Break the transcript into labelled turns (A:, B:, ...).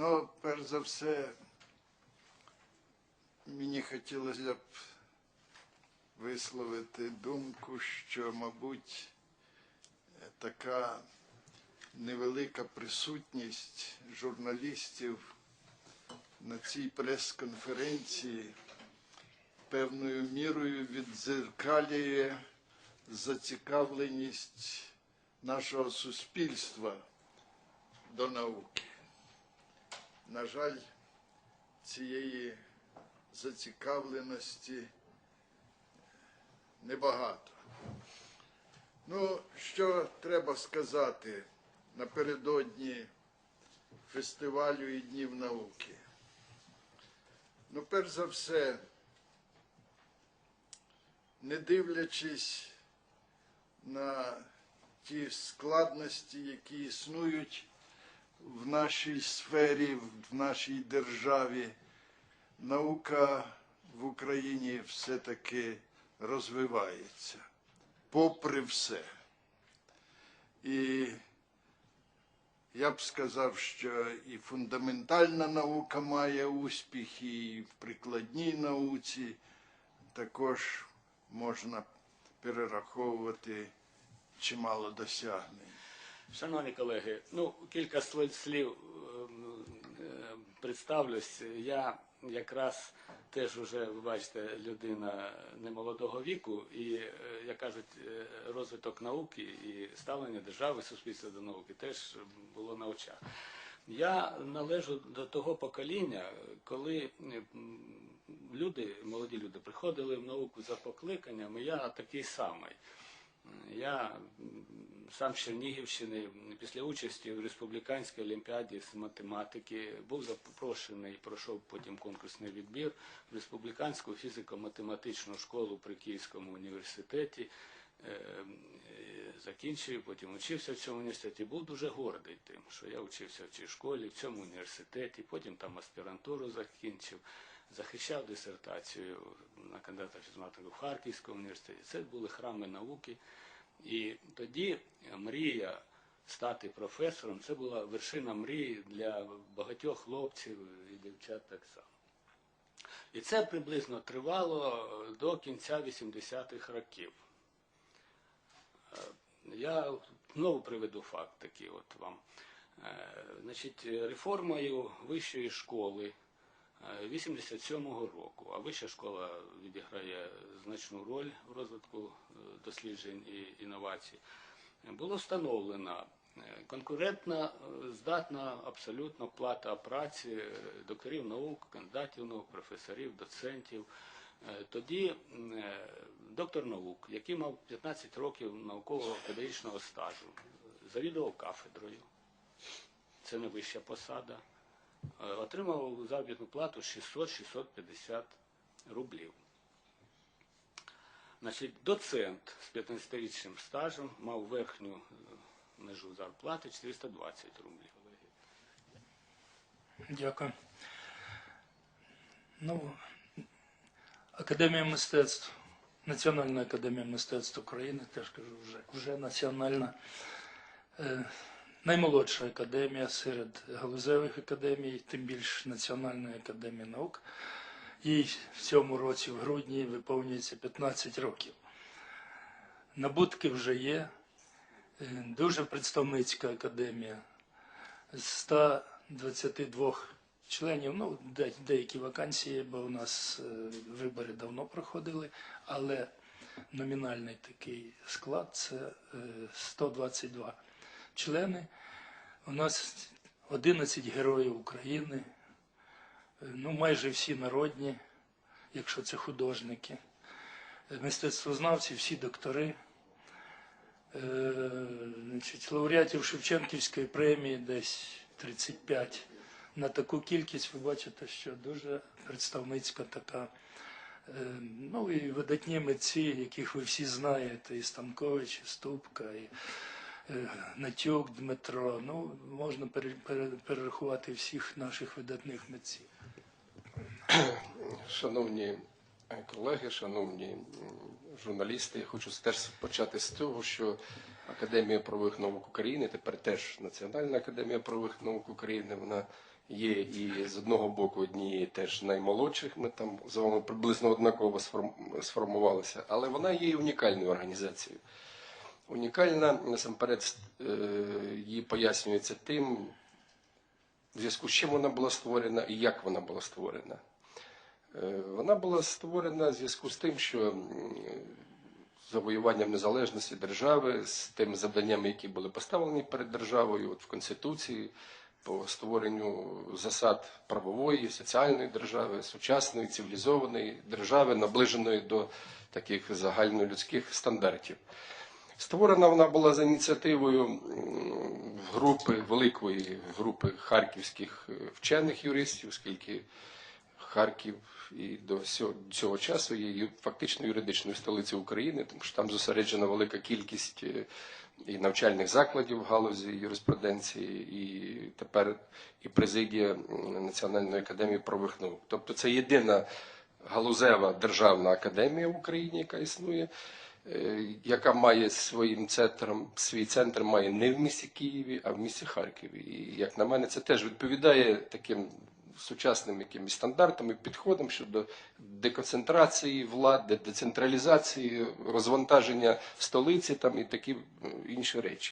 A: Ну, перш за все, мені хотілося б висловити думку, що, мабуть, така невелика присутність журналістів на цій прес-конференції певною мірою віддзеркалює зацікавленість нашого суспільства до науки. На жаль, цієї зацікавленості небагато. Ну, що треба сказати напередодні фестивалю і Днів науки? Ну, перш за все, не дивлячись на ті складності, які існують в нашій сфері, в нашій державі, наука в Україні все-таки розвивається, попри все. І я б сказав, що і фундаментальна наука має успіх, і в прикладній науці також можна перераховувати чимало досягнень.
B: Шановні колеги, ну кілька слів ем, е, представлюсь. Я якраз теж уже, ви бачите, людина немолодого віку, і, е, як кажуть, е, розвиток науки і ставлення держави, суспільства до науки теж було на очах. Я належу до того покоління, коли люди, молоді люди, приходили в науку за покликанням, і я такий самий. Я сам з Чернігівщини після участі в республіканській олімпіаді з математики був запрошений, пройшов потім конкурсний відбір в республіканську фізико-математичну школу при Київському університеті. Е, е, Закінчив, потім учився в цьому університеті. Був дуже гордий тим, що я учився в цій школі, в цьому університеті, потім там аспірантуру закінчив, захищав дисертацію на кандидата фізматику в Харківському університеті. Це були храми науки. І тоді мрія стати професором це була вершина мрії для багатьох хлопців і дівчат так само. І це приблизно тривало до кінця 80-х років. Е, Я знову приведу факт такий от вам. Е, Значить, реформою вищої школи е, 87-го року, а вища школа відіграє значну роль в розвитку е, досліджень і інновацій, було встановлено е, конкурентна, е, здатна абсолютно плата праці докторів наук, кандидатів наук, професорів, доцентів. Тоді доктор наук, який мав 15 років наукового педагогічного стажу, завідував кафедрою, це не вища посада, отримав заробітну плату 600-650 рублів. Значить, доцент з 15-річним стажем мав верхню е, межу зарплати 420 рублів.
C: Дякую. Ну, Академія мистецтв, Національна академія мистецтв України, теж кажу, вже, вже національна. Е, наймолодша академія серед галузевих академій, тим більш Національної академії наук. Їй в цьому році, в грудні, виповнюється 15 років. Набутки вже є. Е, Дуже представницька академія з 122 членів, ну, де- деякі вакансії, бо у нас е, вибори давно проходили, але номінальний такий склад це е, 122 члени. У нас 11 героїв України, ну, майже всі народні, якщо це художники, мистецтвознавці, всі доктори. Е, значить, лауреатів Шевченківської премії десь 35. На таку кількість ви бачите, що дуже представницька така. е, Ну і видатні митці, яких ви всі знаєте, і Станкович, і Ступка, і е, Натюк, Дмитро. Ну, можна пере- пере- перерахувати всіх наших видатних митців.
D: Шановні е, колеги, шановні журналісти, я хочу теж почати з того, що Академія правових наук України, тепер теж Національна академія правових наук України. Вона є і з одного боку однієї теж наймолодших. Ми там з вами приблизно однаково сформувалися, але вона є унікальною організацією. Унікальна насамперед е, її пояснюється тим, в зв'язку з чим вона була створена і як вона була створена. Е, Вона була створена в зв'язку з тим, що завоюванням незалежності держави, з тими завданнями, які були поставлені перед державою от в Конституції по створенню засад правової, соціальної держави, сучасної, цивілізованої держави, наближеної до таких загальнолюдських стандартів. Створена вона була за ініціативою групи, великої групи харківських е, вчених юристів, оскільки Харків і до цього, часу є фактично юридичною столицею України, тому що там зосереджена велика кількість е, і навчальних закладів в галузі юриспруденції, і тепер і президія Національної академії правових наук. Тобто це єдина галузева державна академія в Україні, яка існує, яка має своїм центром, свій центр має не в місті Києві, а в місті Харкові. І як на мене, це теж відповідає таким сучасним якимось стандартам і підходам щодо деконцентрації влади, децентралізації, розвантаження столиці там і такі е, інші речі.